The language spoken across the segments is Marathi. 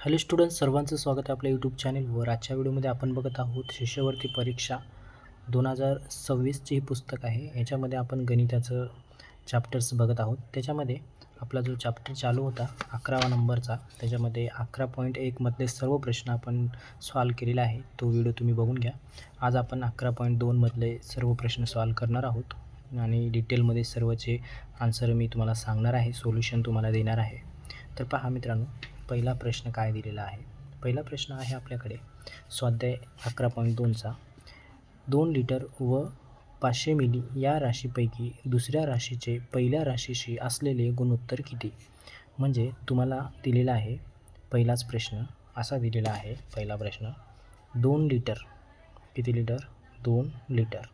हॅलो स्टुडंट सर्वांचं स्वागत आहे आपल्या यूट्यूब चॅनेलवर. आजच्या व्हिडिओमध्ये आपण बघत आहोत शिष्यवृत्ती परीक्षा दोन हजार सव्वीसचे हे पुस्तक आहे. याच्यामध्ये आपण गणिताचं चॅप्टर्स बघत आहोत. त्याच्यामध्ये आपला जो चॅप्टर चालू होता अकरावा नंबरचा त्याच्यामध्ये अकरा पॉईंट एकमधले सर्व प्रश्न आपण सॉल्व केलेला आहे. तो व्हिडिओ तुम्ही बघून घ्या. आज आपण अकरा पॉईंट दोनमधले सर्व प्रश्न सॉल्व करणार आहोत आणि डिटेलमध्ये सर्वचे आन्सर मी तुम्हाला सांगणार आहे सोल्युशन तुम्हाला देणार आहे. तर पहा मित्रांनो पहिला प्रश्न काय दिलेला आहे? पहिला प्रश्न आहे आपल्याकडे स्वाध्याय अकरा पॉईंट दोनचा दोन लिटर व पाचशे मिली या राशीपैकी दुसऱ्या राशीचे पहिल्या राशीशी असलेले गुणोत्तर किती? म्हणजे तुम्हाला दिलेला आहे पहिलाच प्रश्न असा दिलेला आहे पहिला प्रश्न. दोन लिटर किती लिटर दोन लिटर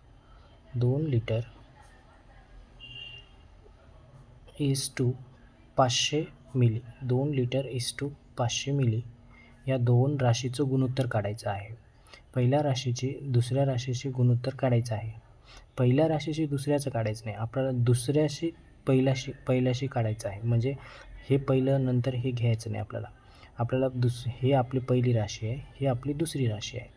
दोन लिटर इज टू पाचशे मिली. दोन लिटर इज टू पाचशे मिली. या दोन राशीचं गुणोत्तर काढायचं आहे. पहिल्या राशीची दुसऱ्या राशीशी गुणोत्तर काढायचं आहे. पहिल्या राशीशी दुसऱ्याचं काढायचं नाही. आपल्याला दुसऱ्याशी पहिल्याशी पहिल्याशी काढायचं आहे. म्हणजे हे पहिलं नंतर हे घ्यायचं नाही आपल्याला. आपल्याला दुस हे आपली पहिली राशी आहे. ही आपली दुसरी राशी आहे.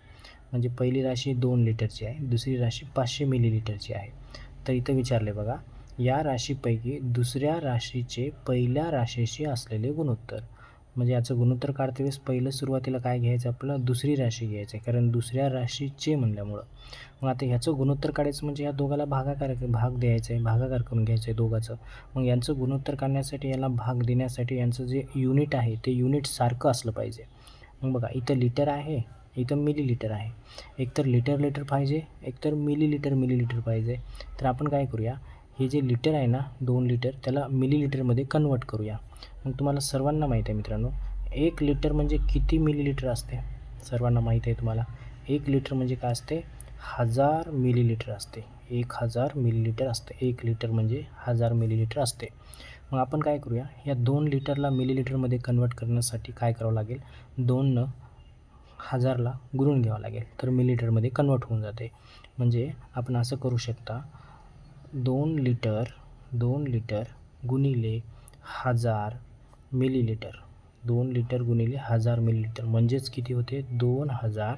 म्हणजे पहिली राशी दोन लिटरची आहे. दुसरी राशी पाचशे मिलीलिटरची आहे. तर इथं विचारले बघा. या राशीपैकी दुसऱ्या राशीचे पहिल्या राशीशी असलेले गुणोत्तर. म्हणजे याचं गुणोत्तर काढते वेळेस पहिलं सुरुवातीला काय घ्यायचं आपल्याला दुसरी राशी घ्यायची. आहे कारण दुसऱ्या राशीचे म्हणल्यामुळं. मग आता ह्याचं गुणोत्तर काढायचं म्हणजे या दोघाला भागाकार भाग द्यायचा आहे भागाकार करून घ्यायचं आहे दोघाचं. मग यांचं गुणोत्तर काढण्यासाठी याला भाग देण्यासाठी यांचं जे युनिट आहे ते युनिट सारखं असलं पाहिजे. मग बघा इथं लिटर आहे इथं मिली लिटर आहे. एकतर लिटर लिटर पाहिजे एकतर मिली लिटर मिली लिटर पाहिजे. तर आपण काय करूया? हे जे लिटर आहे ना दोन लिटर त्याला मिली लिटरमध्ये कन्वर्ट करूया. मग तुम्हाला सर्वांना माहीत आहे मित्रांनो एक लिटर म्हणजे किती मिली लिटर असते? सर्वांना माहीत आहे तुम्हाला. एक लिटर म्हणजे काय असते? हजार मिली लिटर असते. एक हजार मिली लिटर असते. एक लिटर म्हणजे हजार मिली लिटर असते. मग आपण काय करूया? या दोन लिटरला मिली लिटरमध्ये कन्वर्ट करण्यासाठी काय करावं लागेल? दोननं हजारला गुणून घ्यावं लागेल. तर मिलीलिटरमध्ये कन्वर्ट होऊन जाते. म्हणजे आपण असं करू शकता दोन लिटर दोन लिटर गुणिले हजार मिलीलिटर दोन लिटर गुणिले हजार मिलीलिटर म्हणजेच किती होते? दोन हजार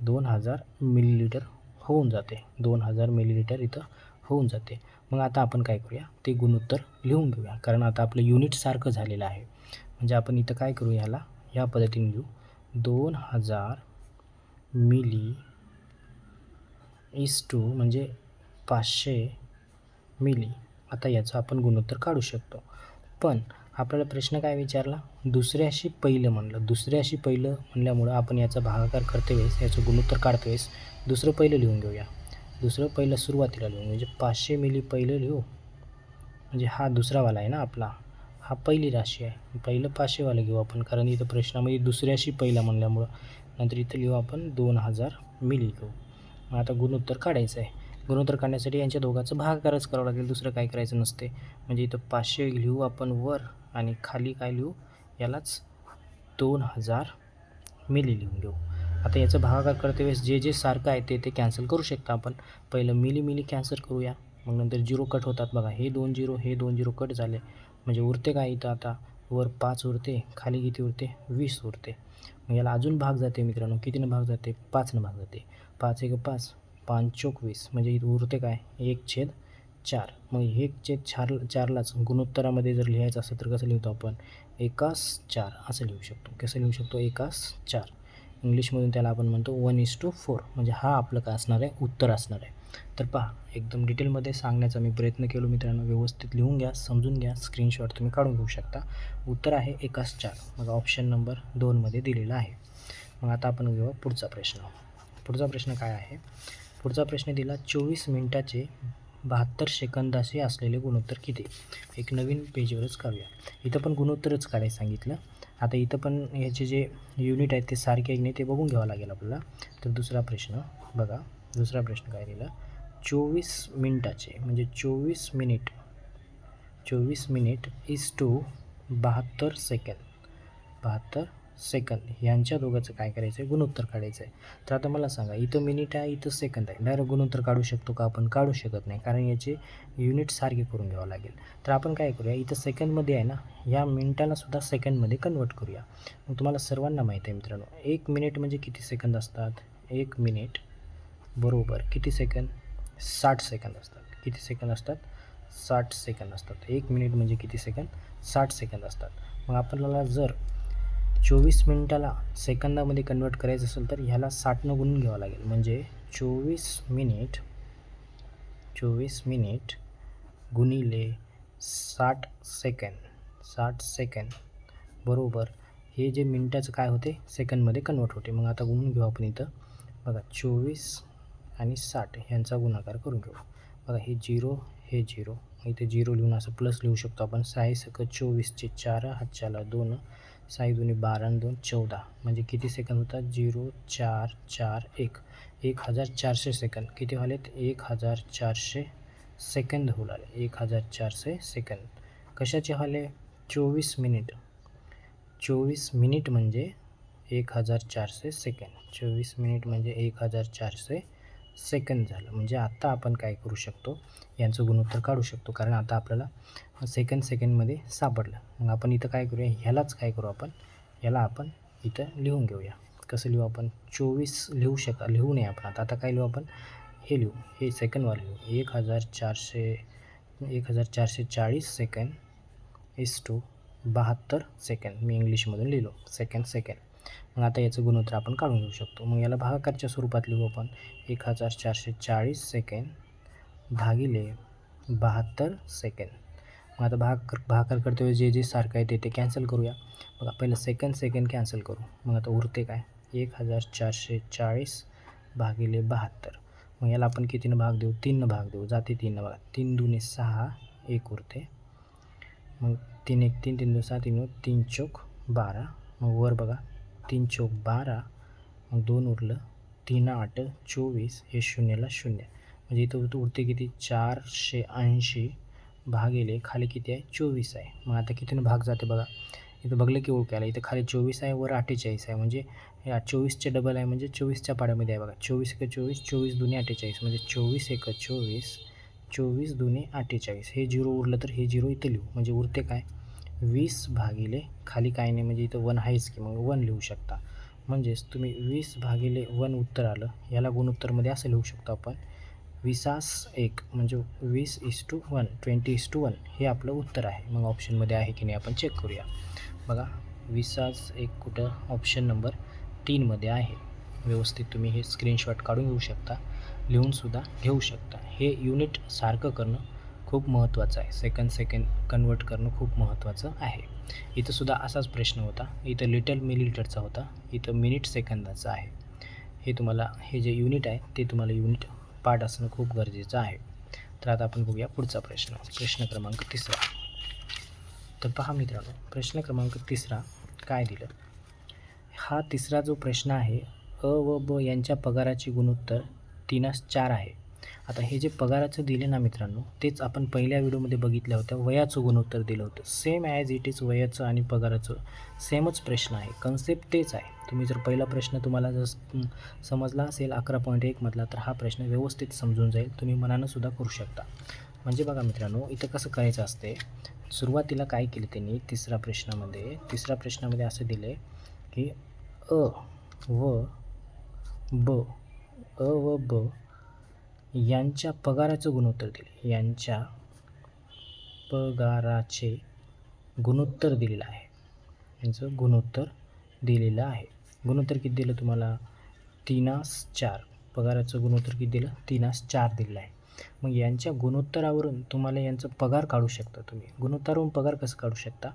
दोन हजार मिलीलिटर होऊन जाते. दोन हजार मिलीलिटर इथं होऊन जाते. मग आता आपण काय करूया? ते गुणोत्तर लिहून घेऊया. कारण आता आपलं युनिटसारखं झालेलं आहे. म्हणजे आपण इथं काय करू ह्याला ह्या पद्धतीने लिहू. दोन हजार मिली इस टू म्हणजे पाचशे मिली. आता याचं आपण गुणोत्तर काढू शकतो. पण आपल्याला प्रश्न काय विचारला? दुसऱ्याशी पहिलं म्हणलं. दुसऱ्याशी पहिलं म्हणल्यामुळं आपण याचा भागाकार करते वेळेस याचं गुणोत्तर काढते वेळेस दुसरं पहिलं लिहून घेऊया. दुसरं पहिलं सुरुवातीला लिहून. म्हणजे पाचशे मिली पहिलं लिहू. म्हणजे हा दुसरावाला आहे ना आपला. हा पहिली राशी आहे. पहिलं पाचशेवालं घेऊ आपण. कारण इथं प्रश्नामध्ये दुसऱ्याशी पहिला म्हणल्यामुळं नंतर इथं लिहू आपण दोन हजार मिली घेऊ. मग आता गुणोत्तर काढायचं आहे. गुणोत्तर काढण्यासाठी यांच्या दोघांचं भागाकारच करावं लागेल दुसरं काय करायचं नसते. म्हणजे इथं पाचशे लिहू आपण वर आणि खाली काय लिहू? यालाच दोन हजार मिली लिहून घेऊ. आता याचं भागाकार करते वेळेस जे जे सारखं आहे ते ते कॅन्सल करू शकता आपण. पहिलं मिली मिली कॅन्सल करूया. मग नंतर झिरो कट होतात बघा. हे दोन झिरो हे दोन झिरो कट झाले. म्हणजे उरते काय इथं आता? वर पाच उरते खाली किती उरते? वीस उरते. मग याला अजून भाग जाते मित्रांनो. कितीनं भाग जाते? पाचनं भाग जाते. पाच एक पाच. पाच चोक वीस म्हणजे इथं उरते काय? एक छेद चार. मग एक छेद चार चारलाच गुणोत्तरामध्ये जर लिहायचं असेल तर कसं लिहितो आपण? एकास चार असं लिहू शकतो. कसं लिहू शकतो? एकास चार. इंग्लिशमधून त्याला आपण म्हणतो वन इज टू फोर. म्हणजे हा आपलं काय असणार आहे? उत्तर असणार आहे. तर पहा एकदम डिटेलमध्ये सांगण्याचा मी प्रयत्न केलो मित्रांनो. व्यवस्थित लिहून घ्या समजून घ्या. स्क्रीनशॉट तुम्ही काढून घेऊ शकता. उत्तर आहे एकास चार. मग ऑप्शन नंबर दोनमध्ये दिलेला आहे. मग आता आपण घेऊ पुढचा प्रश्न. पुढचा प्रश्न काय आहे? पुढचा प्रश्न दिला चोवीस मिनिटाचे बहात्तर सेकंदाचे असलेले गुणोत्तर किती? एक नवीन पेजवरच काढूया. इथं पण गुणोत्तरच काढायला सांगितलं. आता इथं पण ह्याचे जे युनिट आहेत ते सारखे आहे नाही ते बघून घ्यावं लागेल आपल्याला. तर दुसरा प्रश्न बघा. दुसरा प्रश्न काय दिला? चोवीस मिनिटाचे म्हणजे चोवीस मिनिट चोवीस मिनिट इज टू बहात्तर सेकंद बहात्तर सेकंद यांच्या दोघांचं काय करायचं आहे गुणोत्तर काढायचं आहे तर आता मला सांगा इथं मिनिट आहे इथं सेकंद आहे. डायरेक्ट गुणोत्तर काढू शकतो का? आपण काढू शकत नाही कारण याचे युनिट सारखे करून घ्यावं लागेल. तर आपण काय करूया इथं सेकंदमध्ये आहे ना या मिनिटालासुद्धा सेकंडमध्ये सेकंदमध्ये कन्वर्ट करूया. मग तुम्हाला सर्वांना माहिती आहे मित्रांनो एक मिनिट म्हणजे किती सेकंद असतात? एक मिनिट बरोबर किती सेकंद साठ सेकंद असतात. किती सेकंद असतात? साठ सेकंद असतात. एक मिनिट म्हणजे किती सेकंद साठ सेकंद असतात. मग आपल्याला जर चोवीस मिनिटाला सेकंदामध्ये कन्वर्ट करायचं असेल तर ह्याला साठनं गुणून घ्यावं लागेल. म्हणजे चोवीस मिनिट चोवीस मिनिट गुणिले साठ सेकंद साठ सेकंद बरोबर हे जे मिनटाचं काय होते? सेकंदमध्ये कन्वर्ट होते. मग आता गुणून घेऊ आपण इथं. बघा चोवीस आणि साठ ह्यांचा गुणाकार करून घेऊ. बघा हे झिरो हे झिरो. इथे झिरो लिहून असं प्लस लिहू शकतो आपण. सहा सक चोवीसचे चार हातच्याला दोन. साई दोन्ही बारा आणि दोन चौदा. म्हणजे किती सेकंद होतात झिरो चार चार एक. एक हजार चारशे सेकंद किती व्हालेत? एक हजार चारशे सेकंद होऊ लागले. एक हजार चारशे सेकंद कशाचे व्हाले? चोवीस मिनिट चोवीस मिनिट म्हणजे एक हजार चारशे सेकंद चोवीस मिनिट म्हणजे एक हजार चारशे सेकंद झालं. म्हणजे आत्ता आपण काय करू शकतो? यांचं गुणोत्तर काढू शकतो. कारण आता आपल्याला सेकंड सेकंडमध्ये सापडलं. मग आपण इथं काय करूया? ह्यालाच काय करू आपण? याला आपण इथं लिहून घेऊया. कसं लिहू आपण? चोवीस लिहू शका लिहू नये आपण. आता आता काय लिहू आपण? हे लिहू. हे सेकंडवालं लिहू. एक हजार चारशे एक हजार चारशे चाळीस सेकंड इस टू बहात्तर सेकंड मी इंग्लिशमधून लिहिलो. सेकंड सेकंड मग आता याचं गुणोत्तर आपण काढून घेऊ शकतो. मग याला भागाकारच्या स्वरूपात लिहू आपण. एक हजार चारशे चाळीस सेकंड भागिले बहात्तर सेकंड मग आता भाग भाकर करते जे जे सारखं आहे ते ते कॅन्सल करूया. बघा पहिलं सेकंड सेकंड कॅन्सल करू. मग आता उरते काय? एक हजार चारशे चाळीस भागिले बहात्तर. मग याला आपण कितीनं भाग देऊ? तीननं भाग देऊ. जाते तीननं बघा. तीन दुने सहा एक उरते. मग तीन एक तीन तीन दोन सहा तीन तीन चौक बारा. मग वर बघा. तीन चौक बारा मग दोन उरलं. तीन आठ चोवीस हे शून्यला शून्य. म्हणजे इथं उरते किती? चारशे ऐंशी. भागिले खाली किती आहे? चोवीस आहे. मग आता कितीनं भाग जाते बघा. इथं बघलं की ओळख आलं. इथं खाली चोवीस आहे वर अठ्ठेचाळीस आहे. म्हणजे या चोवीसचे डबल आहे म्हणजे चोवीसच्या पाड्यामध्ये आहे बघा. चोवीस एक चोवीस चोवीस दुने अठ्ठेचाळीस. म्हणजे चोवीस एक चोवीस चोवीस दुने अठ्ठेचाळीस. हे झिरो उरलं तर हे झिरो इथं लिहू. म्हणजे उरते काय? वीस भागिले खाली काय नाही म्हणजे इथं वन आहेच की मग वन लिहू शकता. म्हणजेच तुम्ही वीस भागिले वन उत्तर आलं. याला गुणोत्तरमध्ये असं लिहू शकतो आपण. विसास एक म्हणजे वीस is to one twenty is to one हे आपलं उत्तर आहे. मग ऑप्शनमध्ये आहे की नाही आपण चेक करूया. बघा विसास एक कुठं ऑप्शन नंबर तीनमध्ये आहे. व्यवस्थित तुम्ही हे स्क्रीनशॉट काढून घेऊ शकता लिहूनसुद्धा घेऊ शकता. हे युनिट सारखं करणं खूप महत्त्वाचं आहे. सेकंड सेकंड कन्वर्ट करणं खूप महत्त्वाचं आहे. इथंसुद्धा असाच प्रश्न होता. इथं लिटल मिलीलिटरचा होता. इथं मिनिट सेकंदाचा आहे. हे तुम्हाला हे जे युनिट आहे ते तुम्हाला युनिट पाठ असणं खूप गरजेचं आहे. तर आता आपण बघूया पुढचा प्रश्न. प्रश्न क्रमांक तिसरा. तर पहा मित्रांनो प्रश्न क्रमांक तिसरा काय दिलं? हा तिसरा जो प्रश्न आहे अ व ब यांच्या पगाराची गुणोत्तर तीनास चार आहे. आता हे जे पगाराचं दिले ना मित्रांनो तेच आपण पहिल्या व्हिडिओमध्ये बघितल्या होत्या. वयाचं गुणोत्तर दिलं होतं. सेम ॲज इट इज वयाचं आणि पगाराचं. सेमच प्रश्न आहे. कन्सेप्ट तेच आहे. तुम्ही जर पहिला प्रश्न तुम्हाला जर समजला असेल अकरा पॉईंट एकमधला तर हा प्रश्न व्यवस्थित समजून जाईल. तुम्ही मनानं सुद्धा करू शकता. म्हणजे बघा मित्रांनो इथं कसं करायचं असते सुरुवातीला काय केलं त्यांनी? तिसऱ्या प्रश्नामध्ये तिसऱ्या प्रश्नामध्ये असं दिले की अ व ब अ व ब यांच्या पगाराचं गुणोत्तर दिले. यांच्या पगाराचे गुणोत्तर दिलेलं आहे. यांचं गुणोत्तर दिलेलं आहे. गुणोत्तर किती दिलं तुम्हाला? तीनास चार. पगाराचं गुणोत्तर किती दिलं? तीनास चार दिलेलं आहे. मग यांच्या गुणोत्तरावरून तुम्हाला यांचं पगार काढू शकता तुम्ही. गुणोत्तरावरून पगार कसं काढू शकता?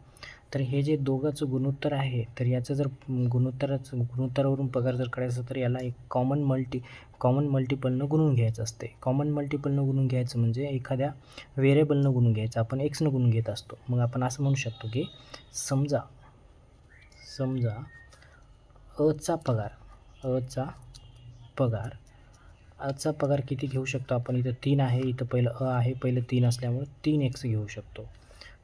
तर हे जे दोघांचं गुणोत्तर आहे तर याचं जर गुणोत्तराचं गुणोत्तरावरून पगार जर काढायचं तर याला एक कॉमन मल्टी कॉमन मल्टिपलनं गुणून घ्यायचं असते. कॉमन मल्टिपलनं गुणून घ्यायचं म्हणजे एखाद्या व्हेरिएबलनं गुणून घ्यायचं. आपण एक्सनं गुणून घेत असतो. मग आपण असं म्हणू शकतो की समजा समजा अचा पगार अचा पगार अचा पगार किती घेऊ शकतो आपण? इथं तीन आहे इथं पहिलं अ आहे पहिलं तीन असल्यामुळे तीन एक्स घेऊ शकतो.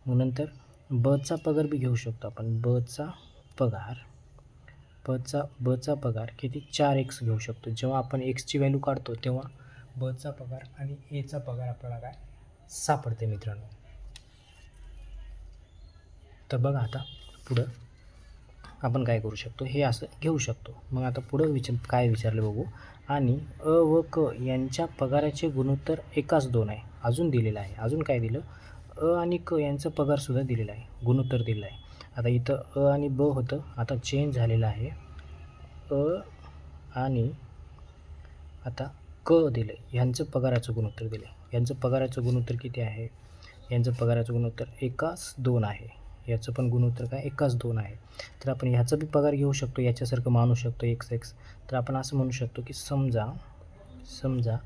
मग नंतर बचा पगार बी घेऊ शकतो आपण. बचा पगार बचा बचा पगार किती? चार एक्स घेऊ शकतो. जेव्हा आपण एक्सची व्हॅल्यू काढतो तेव्हा बचा पगार आणि एचा पगार आपल्याला काय? सापडते मित्रांनो. तर बघा आता पुढं आपण काय करू शकतो? हे असं घेऊ शकतो. मग आता पुढं विचार काय विचारलं बघू? आणि अ व क यांच्या पगाराचे गुणोत्तर एकाच दोन आहे. अजून दिलेलं आहे. अजून काय दिलं? अ आणि क यांचा पगारसुद्धा दिलेला आहे. गुणोत्तर दिलेलं आहे. आता इथं अ आणि ब होतं. आता चेंज झालेलं आहे. अ आणि आता क दिलं ह्यांचं पगाराचं गुणोत्तर दिलं यांचं पगाराचं गुणोत्तर किती आहे? यांचं पगाराचं गुणोत्तर एकाच दोन आहे. याचं पण गुणोत्तर काय? एकाच दोन आहे. तर आपण ह्याचा बी पगार घेऊ शकतो. याच्यासारखं मानू शकतो. एक्स एक्स तर आपण असं म्हणू शकतो की समजा समजा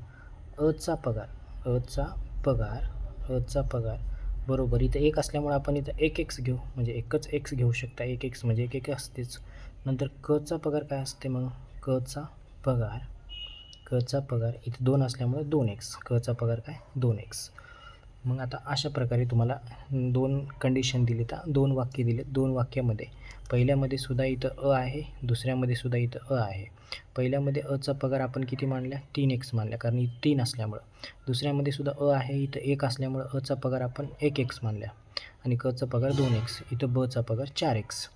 अचा पगार अचा पगार अचा पगार बरोबर. इथं एक असल्यामुळे आपण इथं एक एक्स घेऊ. म्हणजे एकच एक्स घेऊ शकता. एक एक्स म्हणजे एक एक असतेच. नंतर कचा पगार काय असते मग? कचा पगार. कचा पगार इथं दोन असल्यामुळे दोन एक्स कचा पगार काय? दोन एक्स मग आता अशा प्रकारे तुम्हाला दोन कंडिशन दिली तर दोन वाक्य दिले दोन वाक्यामध्ये. पहिल्यामध्ये सुद्धा इथं अ आहे दुसऱ्यामध्ये सुद्धा इथं अ आहे. पहिल्यामध्ये अचा पगार आपण किती मानल्या तीन एक्स मानल्या कारण इथं तीन असल्यामुळं. दुसऱ्यामध्ये सुद्धा अ आहे इथं एक असल्यामुळं अचा पगार आपण एक एक्स मानल्या आणि कचा पगार दोन एक्स इथं बचा पगार चार एक्स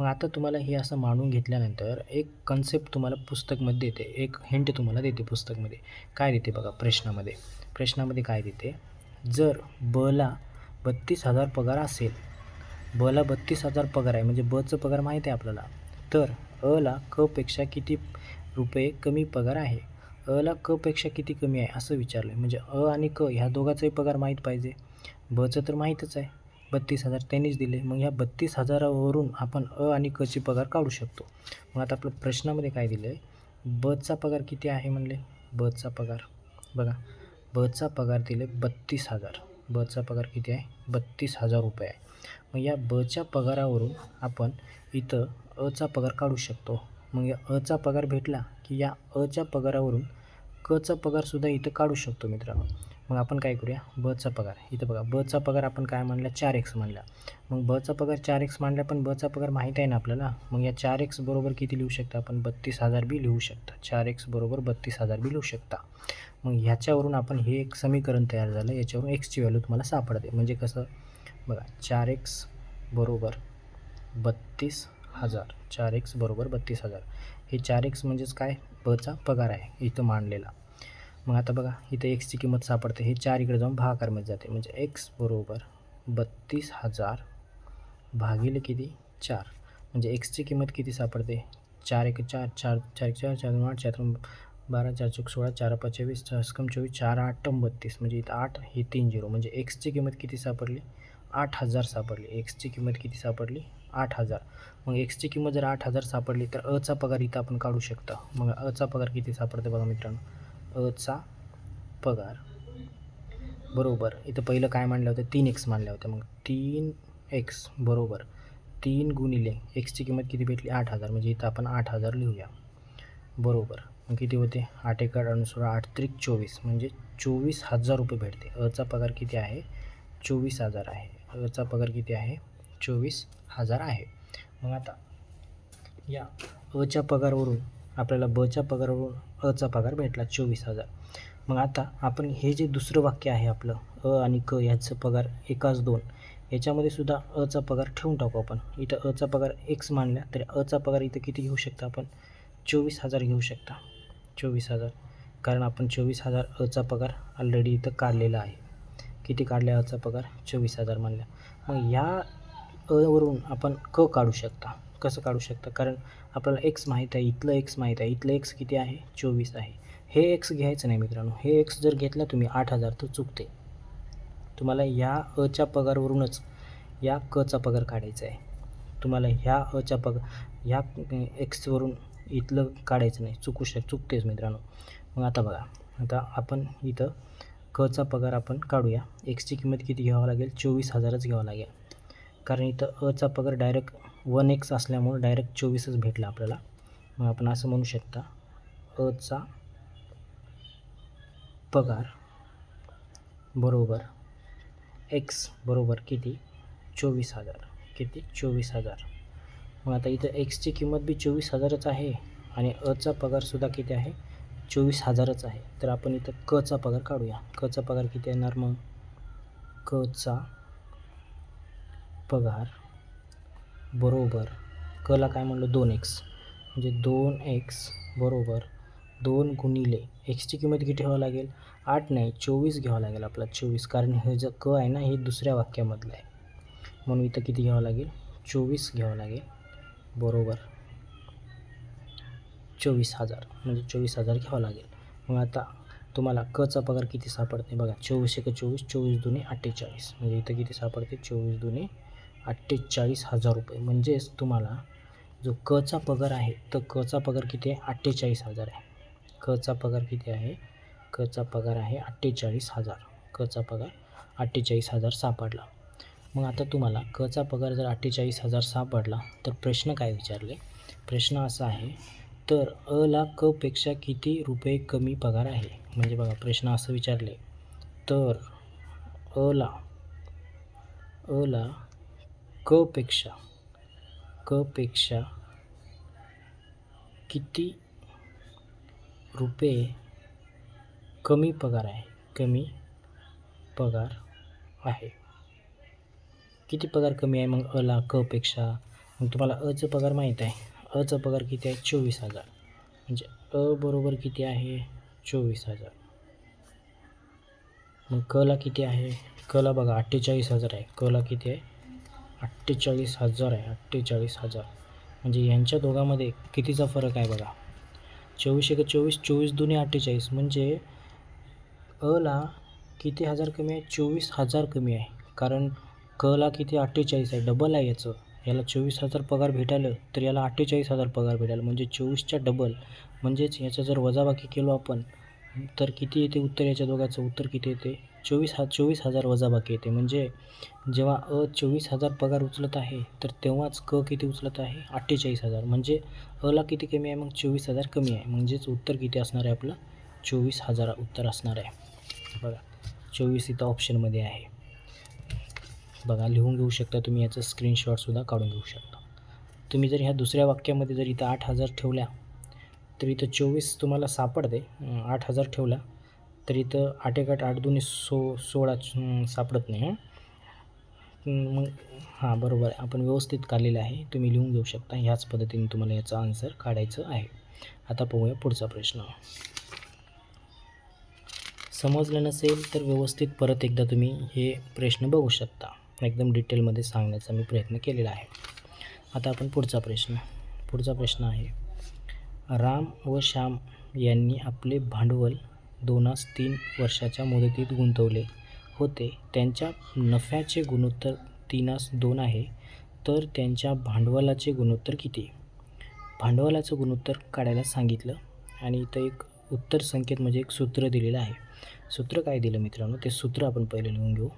मग आता तुम्हाला हे असं मानून घेतल्यानंतर एक कन्सेप्ट तुम्हाला पुस्तकमध्ये देते एक हिंट तुम्हाला देते पुस्तकमध्ये. काय देते बघा? प्रश्नामध्ये. प्रश्नामध्ये काय देते? जर बला बत्तीस हजार पगार असेल बला बत्तीस हजार पगार आहे म्हणजे बचं पगार माहीत आहे आपल्याला तर अला कपेक्षा किती रुपये कमी पगार आहे? अला कपेक्षा किती कमी आहे असं विचारलं आहे म्हणजे अ आणि क ह्या दोघांचाही पगार माहीत पाहिजे. बचं तर माहीतच आहे. बत्तीस हजार त्यांनीच दिले. मग ह्या बत्तीस हजारावरून आपण अ आणि कची पगार काढू शकतो. मग आता आपलं प्रश्नामध्ये काय दिलं आहे बचा पगार किती आहे म्हणले? बचा पगार. बघा. बचा पगार दिले बत्तीस हजार. बचा पगार किती आहे? बत्तीस हजार रुपये आहे. मग या बच्या पगारावरून आपण इथं अचा पगार काढू शकतो. मग या अचा पगार भेटला की या अच्या पगारावरून कचा पगारसुद्धा इथं काढू शकतो मित्रांनो. मग आपण काय करूया? बचा पगार. इथं बघा बचा पगार आपण काय म्हणला? चार एक्स म्हणला. मग बचा पगार चार एक्स मानला पण बचा पगार माहीत आहे ना आपल्याला? मग या चार एक्स बरोबर किती लिहू शकता आपण? बत्तीस हजार बी लिहू शकता. चार एक्स बरोबर बत्तीस हजार बी लिहू शकता. मग ह्याच्यावरून आपण हे एक समीकरण तयार झालं. याच्यावरून एक्सची व्हॅल्यू तुम्हाला सापडते. म्हणजे कसं? बघा चार एक्स बरोबर बत्तीस हजार. चार एक्स बरोबर बत्तीस हजार. हे चार एक्स म्हणजेच काय? बचा पगार आहे. इथं मांडलेला. मग आता बघा इथं एक्सची किंमत सापडते. हे चार इकडे जाऊन भागाकारमध्ये जाते. म्हणजे एक्स बरोबर बत्तीस हजार भागिले किती? चार. म्हणजे एक्सची किंमत किती सापडते? चार एक चार चार चार एक चार चार दोन आठ चार बारा चार चौक सोळा चार पाच चोवीस चार कम चोवीस चार आठ बत्तीस. म्हणजे इथं आठ हे तीन झिरो म्हणजे एक्सची किंमत किती सापडली? आठ हजार सापडली. एक्सची किंमत किती सापडली? आठ हजार. मग एक्सची किंमत जर आठ हजार सापडली तर अचा पगार इथं आपण काढू शकता. मग अचा पगार किती सापडते बघा मित्रांनो? अचा पगार. बरोबर. इथं पहिलं काय मांडलं होतं तीन एक्स मानल्या होत्या. मग तीन एक्स बरोबर. तीन गुणिले एक्सची किंमत किती भेटली? आठ हजार. म्हणजे इथं आपण आठ हजार लिहूया. बरोबर. मग किती होते? आठ एका आठ सोळा आठ त्रिक चोवीस. म्हणजे चोवीस हजार रुपये भेटते. अचा पगार किती आहे? चोवीस हजार आहे. अचा पगार किती आहे? चोवीस हजार आहे. मग आता या अच्या पगारवरून आपल्याला बच्या पगारावरून अचा पगार भेटला चोवीस हजार. मग आता आपण हे जे दुसरं वाक्य आहे आपलं अ आणि क ह्याचं पगार एकाच दोन याच्यामध्ये सुद्धा अचा पगार ठेवून टाकू आपण. इथं अचा पगार एक्स मानला तरी अचा पगार इथं किती घेऊ शकता आपण? चोवीस हजार घेऊ शकता. चोवीस हजार. कारण आपण चोवीस हजार अचा पगार ऑलरेडी इथं काढलेला आहे. किती काढल्या अचा पगार? चोवीस हजार मानल्या मग या अवरून आपण क काढू शकता. कसं काढू शकता? कारण आपल्याला एक्स माहीत आहे इथलं एक्स माहीत आहे इथलं एक्स किती आहे? चोवीस आहे. हे एक्स घ्यायचं नाही मित्रांनो. हे एक्स जर घेतला तुम्ही आठ हजार तर चुकते. तुम्हाला या अच्या पगारवरूनच या कचा पगार काढायचा आहे. तुम्हाला ह्या अच्या पगार ह्या एक्सवरून इथलं काढायचं नाही. चुकू शक चुकतेच मित्रांनो. मग आता बघा. आता आपण इथं कचा पगार आपण काढूया. एक्सची किंमत किती घ्यावं लागेल? चोवीस हजारच घ्यावं लागेल. कारण इथं अचा पगार डायरेक्ट वन एक्स असल्यामुळं डायरेक्ट चोवीसच भेटला आपल्याला. मग आपण असं म्हणू शकता अचा पगार बरोबर एक्स बरोबर किती? चोवीस हजार. किती? चोवीस हजार. मग आता इथं एक्सची किंमत बी चोवीस हजारच आहे आणि अचा पगारसुद्धा किती आहे? चोवीस हजारच आहे. तर आपण इथं कचा पगार काढूया. कचा पगार किती येणार मग? कचा पगार बरोबर. कला काय म्हणलं? दोन एक्स म्हणजे दोन एक्स बरोबर दोन गुणिले एक्सची किंमत किती ठेवावं लागेल? आठ नाही चोवीस घ्यावं लागेल आपला चोवीस. कारण हे जे क आहे ना हे दुसऱ्या वाक्यामधलं आहे. म्हणून इथं किती घ्यावं लागेल? चोवीस घ्यावं लागेल. बरोबर. चोवीस हजार. म्हणजे चोवीस हजार घ्यावं लागेल. मग आता तुम्हाला कचा पगार किती सापडते बघा चोवीस एक चोवीस चोवीस दुने अठ्ठेचाळीस म्हणजे इथं किती सापडते चोवीस दुने अठ्ठेचाळीस हजार रुपये. म्हणजेच तुम्हाला जो कचा पगार आहे तर कचा पगार किती आहे? अठ्ठेचाळीस हजार आहे. कचा पगार किती आहे? कचा पगार आहे अठ्ठेचाळीस हजार. कचा पगार अठ्ठेचाळीस हजार सापडला. मग आता तुम्हाला कचा पगार जर अठ्ठेचाळीस हजार सापडला तर प्रश्न काय विचारले? प्रश्न असा आहे तर अ ला क पेक्षा किती रुपये कमी पगार आहे? म्हणजे बघा प्रश्न असं विचारले. तर अ ला अ ला क पेक्षा क पेक्षा किती रुपये कमी पगार आहे? कमी पगार आहे. किती पगार कमी आहे? मग अला क पेक्षा मग तुम्हाला अचं पगार माहीत आहे. अचा पगार किती आहे? चोवीस हजार. म्हणजे अ बरोबर किती आहे? चोवीस हजार. मग कला किती आहे? कला बघा अठ्ठेचाळीस हजार आहे. कला किती आहे? अठ्ठेचाळीस हजार आहे अठ्ठेचाळीस हजार. म्हणजे यांच्या दोघांमध्ये कितीचा फरक आहे बघा? चोवीस एक चोवीस चोवीस दुने अठ्ठेचाळीस. म्हणजे अला किती हजार कमी आहे? चोवीस हजार कमी आहे. कारण कला किती अठ्ठेचाळीस आहे? डबल आहे याचं. याला चोवीस हजार पगार भेटायला तर याला अठ्ठेचाळीस हजार पगार भेटायला. म्हणजे चोवीसच्या डबल. म्हणजेच याचं जर वजाबाकी केलो आपण तर किती येते उत्तर? याच्या दोघांचं उत्तर किती येते? चोवीस हा चोवीस हजार वजाबाकी येते. म्हणजे जेव्हा अ चोवीस हजार पगार उचलत आहे तर तेव्हाच क किती उचलत आहे? अठ्ठेचाळीस हजार. म्हणजे अला किती कमी आहे? मग चोवीस हजार कमी आहे. म्हणजेच उत्तर किती असणार आहे आपलं? चोवीस हजार उत्तर असणार आहे. बघा चोवीस इथं ऑप्शनमध्ये आहे. बघा लिहून घेऊ शकता तुम्ही. याचं स्क्रीनशॉटसुद्धा काढून घेऊ शकता. तुम्ही जर ह्या दुसऱ्या वाक्यामध्ये जर इथं आठ हजार ठेवल्या तर इथं चोवीस तुम्हाला सापडते. आठ हजार ठेवला तर इथं आठेकाठ आठ दोन्ही सो सोळा सापडत नाही मग हां बरोबर. आहे आपण व्यवस्थित काढलेलं आहे. तुम्ही लिहून घेऊ शकता. ह्याच पद्धतीने तुम्हाला याचा आन्सर काढायचं आहे. आता पाहूया पुढचा प्रश्न. समजलं नसेल तर व्यवस्थित परत एकदा तुम्ही हे प्रश्न बघू शकता. एकदम डिटेलमध्ये सांगण्याचा मी प्रयत्न केलेला आहे. आता आपण पुढचा प्रश्न. पुढचा प्रश्न आहे. राम व श्याम यांनी आपले भांडवल दोनास तीन वर्षाच्या मुदतीत गुंतवले होते. त्यांच्या नफ्याचे गुणोत्तर तीनास दोन आहे तर त्यांच्या भांडवलाचे गुणोत्तर किती? भांडवलाचं गुणोत्तर काढायला सांगितलं आणि इथं एक उत्तर संकेत म्हणजे एक सूत्र दिलेलं आहे. सूत्र काय दिलं मित्रांनो? ते सूत्र आपण पहिले लिहून घेऊ.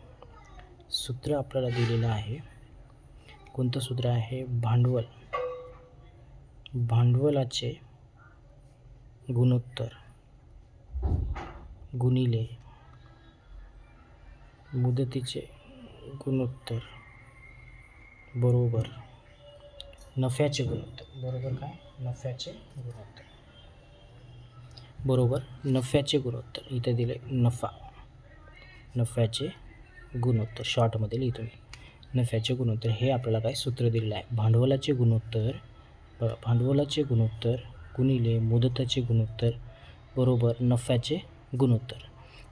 सूत्र आपल्याला दिलेलं आहे. कोणतं सूत्र आहे? भांडवल. भांडवलाचे गुणोत्तर. गुणिले मुदतीचे गुणोत्तर बरोबर नफ्याचे गुणोत्तर. बरोबर काय? नफ्याचे गुणोत्तर. बरोबर? नफ्याचे गुणोत्तर. इथे दिले नफा. नफ्याचे गुणोत्तर. शॉर्टमध्ये लिहितो मी. नफ्याचे गुणोत्तर. हे आपल्याला काय सूत्र दिलेलं आहे? भांडवलाचे गुणोत्तर. भांडवलाचे गुणोत्तर गुणिले मुदताचे गुणोत्तर बरोबर नफ्याचे गुणोत्तर.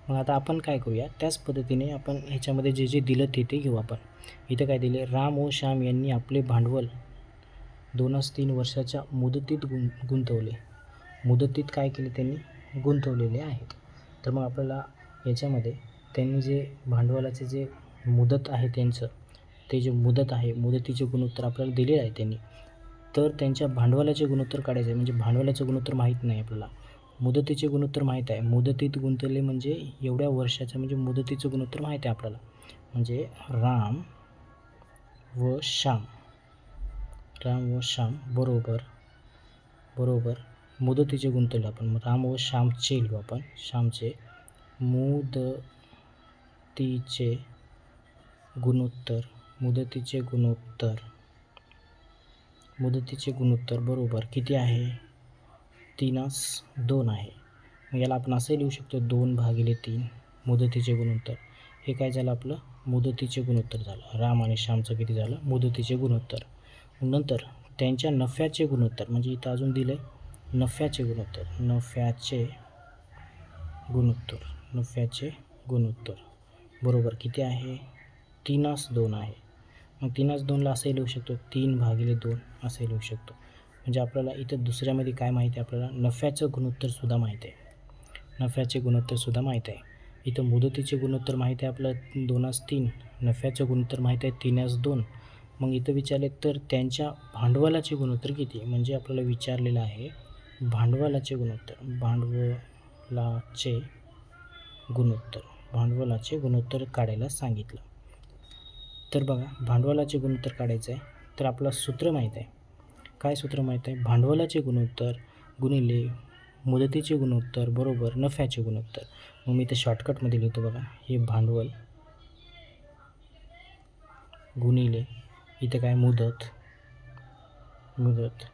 मग आता आपण काय करूया? त्याच पद्धतीने आपण ह्याच्यामध्ये जे जे दिलं ते ते घेऊ आपण. इथं काय दिले राम व श्याम यांनी आपले भांडवल दोनच तीन वर्षाच्या मुदतीत गुं गुंतवले. मुदतीत काय केले त्यांनी? गुंतवलेले आहेत. तर मग आपल्याला याच्यामध्ये त्यांनी जे भांडवलाचे जे मुदत आहे त्यांचं ते जे मुदत आहे मुदतीचे गुणोत्तर आपल्याला दिलेलं आहे त्यांनी. तर त्यांच्या भांडवलाचे गुणोत्तर काढायचे आहे. म्हणजे भांडवलाचं गुणोत्तर माहीत नाही आपल्याला. मुदतीचे गुणोत्तर माहीत आहे. मुदतीत गुंतवले म्हणजे एवढ्या वर्षाचं म्हणजे मुदतीचं गुणोत्तर माहीत आहे आपल्याला. म्हणजे राम व श्याम. राम व श्याम बरोबर बरोबर मुदतीचे गुंतवले आपण. मग राम व श्यामचे लिहू आपण. श्यामचे मुदतीचे गुणोत्तर मुदतीचे गुणोत्तर मुदतीचे गुणोत्तर बरोबर किती आहे? तीनास दोन आहे. मग याला आपण असंही लिहू शकतो दोन भागिले तीन मुदतीचे गुणोत्तर. हे काय झालं आपलं? मुदतीचे गुणोत्तर झालं. राम आणि श्यामचं किती झालं? मुदतीचे गुणोत्तर. नंतर त्यांच्या नफ्याचे गुणोत्तर म्हणजे इथं अजून दिलं आहे नफ्याचे गुणोत्तर. नफ्याचे गुणोत्तर नफ्याचे गुणोत्तर. बरोबर किती आहे? तीनास दोन आहे. मग तीनास दोनला असंही लिहू शकतो तीन भागिले दोन असंही लिहू शकतो. म्हणजे आपल्याला इथं दुसऱ्यामध्ये काय माहिती आहे? आपल्याला नफ्याचं गुणोत्तरसुद्धा माहीत आहे. नफ्याचे गुणोत्तरसुद्धा माहीत आहे. इथं मुदतीचे गुणोत्तर माहीत आहे आपलं दोनास तीन. नफ्याचं गुणोत्तर माहीत आहे तीनास दोन. मग इथं विचारले तर त्यांच्या भांडवलाचे गुणोत्तर किती? म्हणजे आपल्याला विचारलेलं आहे भांडवलाचे गुणोत्तर भांडवलाचे गुणोत्तर भांडवलाचे गुणोत्तर काढायला सांगितलं. तर बघा भांडवलाचे गुणोत्तर काढायचं आहे तर आपलं सूत्र माहीत आहे. काय सूत्र माहीत आहे? भांडवलाचे गुणोत्तर गुणिले मुदतीचे गुणोत्तर बरोबर नफ्याचे गुणोत्तर. मग मी ते शॉर्टकटमध्ये लिहितो बघा. हे भांडवल गुणिले इथं काय? मुदत मुदत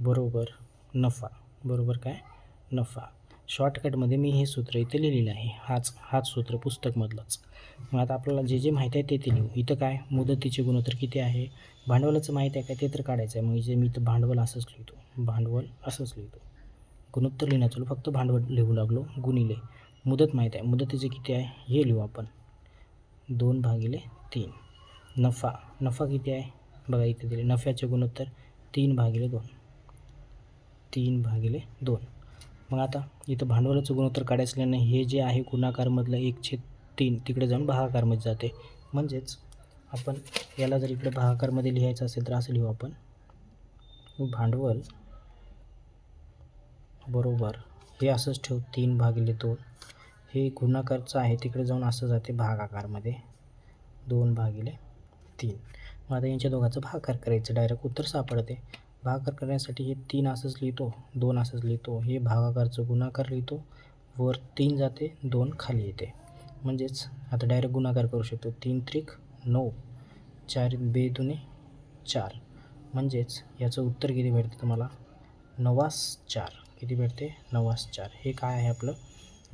बरोबर नफा. बरोबर काय? नफा. शॉर्टकटमध्ये मी हे सूत्र इथे लिहिलेलं आहे. हाच हाच सूत्र पुस्तकमधलंच. मग आता आपल्याला जे जे माहीत आहे ते ते लिहू. इथं काय? मुदतीचे गुणोत्तर किती आहे? भांडवलाचं माहीत आहे काय? ते तर काढायचं आहे. मग जे मी इथं भांडवल असंच लिहितो. भांडवल असंच लिहितो. गुणोत्तर लिहिण्याचं फक्त भांडवल लिहू लागलो. गुणिले. मुदत माहीत आहे. मुदतीचे किती आहे? हे लिहू आपण. दोन भागिले तीन. नफा. नफा किती आहे? बघा इथे दिले. नफ्याचे गुणोत्तर तीन भागिले दोन. तीन भागिले दोन. मग आता इथं भांडवलाचं गुणोत्तर काढायचं असल्यानं हे जे आहे गुणाकारमधलं एक छेद तीन तिकडे जाऊन भागाकारमध्ये जाते. म्हणजेच आपण याला जर इकडे भागाकारमध्ये लिहायचं असेल तर असं लिहू आपण. भांडवल बरोबर हे असंच ठेव तीन भागिले दोन. हे गुणाकारचं आहे तिकडे जाऊन असं जाते भागाकारमध्ये. दोन भागिले तीन. मग आता यांच्या दोघांचं भागाकार करायचं डायरेक्ट उत्तर सापडते. भागाकार करण्यासाठी हे तीन असंच लिहितो दोन असंच लिहितो. हे भागाकारचं गुणाकार लिहितो. वर तीन जाते दोन खाली येते. म्हणजेच आता डायरेक्ट गुणाकार करू शकतो. तीन त्रिक नऊ चार बे दुने चार. म्हणजेच याचं उत्तर किती भेटते तुम्हाला? नवास चार. किती भेटते? नवास चार. हे काय आहे आपलं?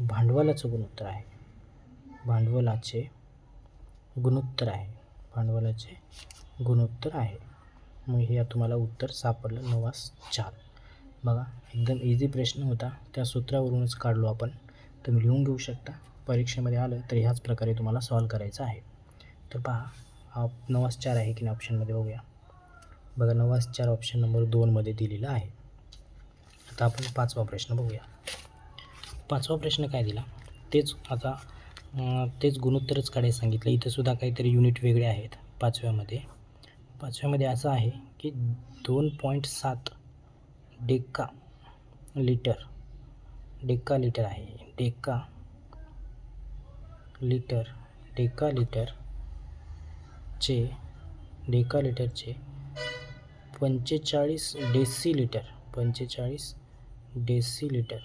भांडवलाचं गुणोत्तर आहे. भांडवलाचे गुणोत्तर आहे. भांडवलाचे गुणोत्तर आहे. मग हे तुम्हाला उत्तर सापडलं. नवास चार बघा एकदम इझी प्रश्न होता. त्या सूत्रावरूनच काढलो आपण. तुम्ही लिहून घेऊ शकता. परीक्षेमध्ये आलं तर ह्याच प्रकारे तुम्हाला सॉल्व करायचं आहे. तर पहा हा नवास चार आहे की नाही ऑप्शनमध्ये बघूया. बघा नवास चार ऑप्शन नंबर दोनमध्ये दिलेला आहे. आता आपण पाचवा प्रश्न बघूया. पाचवा प्रश्न काय दिला? तेच आता तेच गुणोत्तरच काढायला सांगितलं. इथंसुद्धा काहीतरी युनिट वेगळे आहेत पाचव्यामध्ये. पाचव्यामध्ये असं आहे की दोन पॉईंट सात डेक्का लिटर डेक्का लिटर आहे. डेक्का लिटर डेका लिटरचे डेका लिटरचे पंचेचाळीस डेसी लिटर पंचेचाळीस डेसी लिटर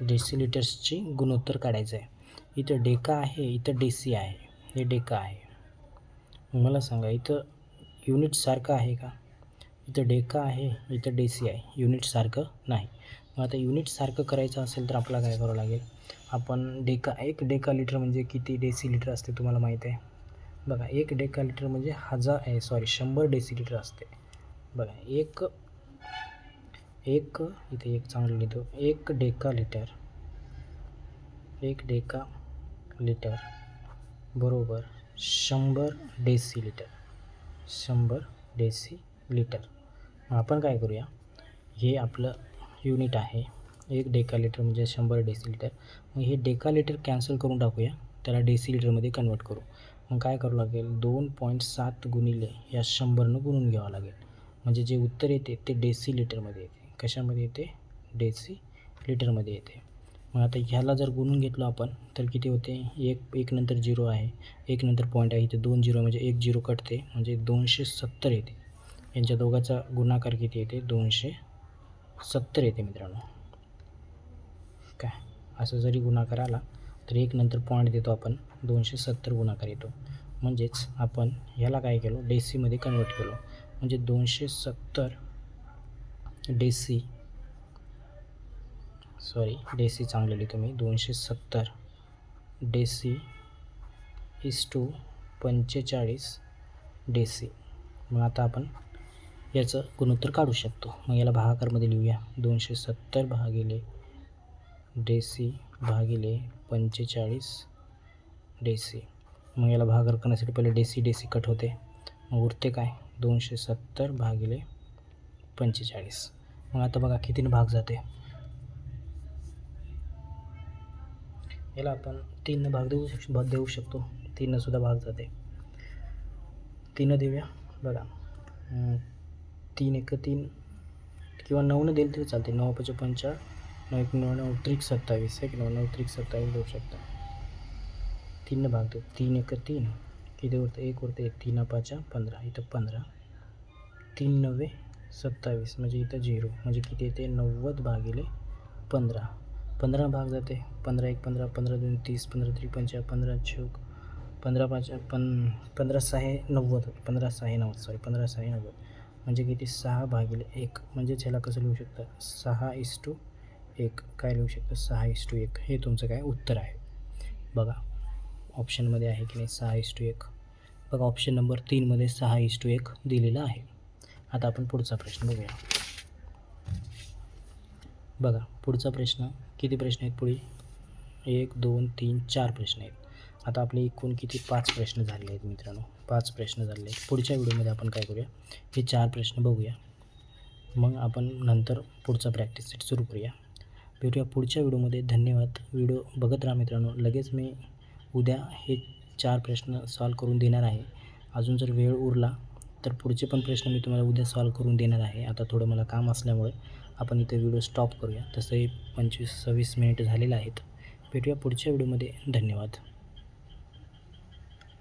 डेसी लिटर्सची गुणोत्तर काढायचं आहे इथं डेका आहे इथं डेसी आहे हे डेका आहे. मला सांगा इथं युनिट सारखं आहे का? इथं डेका आहे इथं डेसी आहे. युनिट सारखं नाही. मग आता युनिट सारखं करायचं असेल तर आपल्याला काय करावं लागेल? आपण डेका एक डेका लिटर म्हणजे किती डेसी लिटर असते तुम्हाला माहीत आहे? बघा एक डेका लिटर म्हणजे हजार आहे सॉरी शंभर डेसी लिटर असते. बघा एक एक इथे एक चांगलं लिहितो. एक डेका लिटर एक डेका लिटर बरोबर. शंभर डेसी लिटर शंभर डेसी लिटर मग आपण काय करूया? हे आपलं युनिट आहे. एक डेका लिटर म्हणजे शंभर डेसी लिटर मग हे डेका लिटर कॅन्सल करून टाकूया. त्याला डेसी लिटरमध्ये कन्वर्ट करू. मग काय करावं लागेल? दोन पॉईंट सात गुणिले या शंभरनं गुणून घ्यावं लागेल. म्हणजे जे उत्तर येते ते डेसी लिटरमध्ये येते. कशामध्ये येते? डेसी लिटरमध्ये येते. मग आता ह्याला जर गुणून घेतलं आपण तर किती होते? एक एक नंतर झिरो आहे. एक नंतर पॉईंट आहे इथे. दोन झिरो म्हणजे एक झिरो कटते. म्हणजे दोनशे सत्तर येते. यांच्या दोघाचा गुणाकार किती येते? दोनशे सत्तर येते मित्रांनो. काय? असं जरी गुणाकार आला तर एक नंतर पॉईंट देतो आपण. दोनशे सत्तर गुणाकार येतो. म्हणजेच आपण ह्याला काय केलो? डेसीमध्ये कन्वर्ट केलो. म्हणजे दोनशे सत्तर डेसी सॉरी डेसी चांगलं लिहितो मी. दोनशे सत्तर. डेसी इस टू पंचेचाळीस डेसी मग आता आपण याचं गुणोत्तर काढू शकतो. मग याला भागाकारमध्ये लिहूया. दोनशे सत्तर भागिले डेसी भागिले पंचेचाळीस डेसी मग याला भागाकार करण्यासाठी पहिले डेसी डेसी कट होते. मग उरते काय? दोनशे सत्तर भागिले पंचेचाळीस. मग आता बघा कितीने भाग जाते? याला आपण तीननं भाग देऊ शक भाग देऊ शकतो. तीननं सुद्धा भाग जाते. तीनं देऊया. बघा. तीन एक तीन किंवा नऊनं दिलं तरी चालते. नऊ पाच पंचा नऊ एक नऊ नऊ त्रिक सत्तावीस आहे की नऊ नऊ त्रिक सत्तावीस देऊ शकता. तीननं भाग देऊ. तीन एक तीन. किती उरतं? एक उरतं. एक. तीन पाचा पंधरा. इथं पंधरा. तीन नव्वे सत्तावीस. म्हणजे इथं झिरो. म्हणजे किती येते? नव्वद भागिले पंधरा. पंधरा भाग जाते. पंधरा एक पंधरा पंधरा दोन तीस पंधरा त्रिक पंधरा चौक पंधरा पाच पण पंधरा सहा नव्वद पंधरा सहा नव्वद सॉरी पंधरा सहा नव्वद. म्हणजे किती? सहा भागिले एक. म्हणजेच ह्याला कसं लिहू शकतं? सहा इस टू एक. काय लिहू शकतं? सहा इस टू एक. हे तुमचं काय? उत्तर आहे. बघा. ऑप्शनमध्ये आहे की नाही? सहा इस टू एक. बघा ऑप्शन नंबर तीनमध्ये सहा इस टू एक दिलेला आहे. आता आपण पुढचा प्रश्न बघूया. बघा पुढचा प्रश्न. किती प्रश्न आहेत पुढे? एक दोन तीन चार प्रश्न आहेत. आता आपले एकूण किती? पाच प्रश्न झाले आहेत मित्रांनो. पाच प्रश्न झाले आहेत. पुढच्या व्हिडिओमध्ये आपण काय करूया? हे चार प्रश्न बघूया. मग आपण नंतर पुढचा प्रॅक्टिस सेट सुरू करूया. भेटूया पुढच्या व्हिडिओमध्ये. धन्यवाद. व्हिडिओ बघत राहा मित्रांनो. लगेच मी उद्या हे चार प्रश्न सॉल्व करून देणार आहे. अजून जर वेळ उरला तर पुढचे पण प्रश्न मी तुम्हाला उद्या सॉल्व करून देणार आहे. आता थोडं मला काम असल्यामुळे. आपण इथे व्हिडिओ स्टॉप करूया. तसंही पंचवीस सव्वीस मिनिट झालेले आहेत. भेटूया पुढच्या व्हिडिओमध्ये धन्यवाद.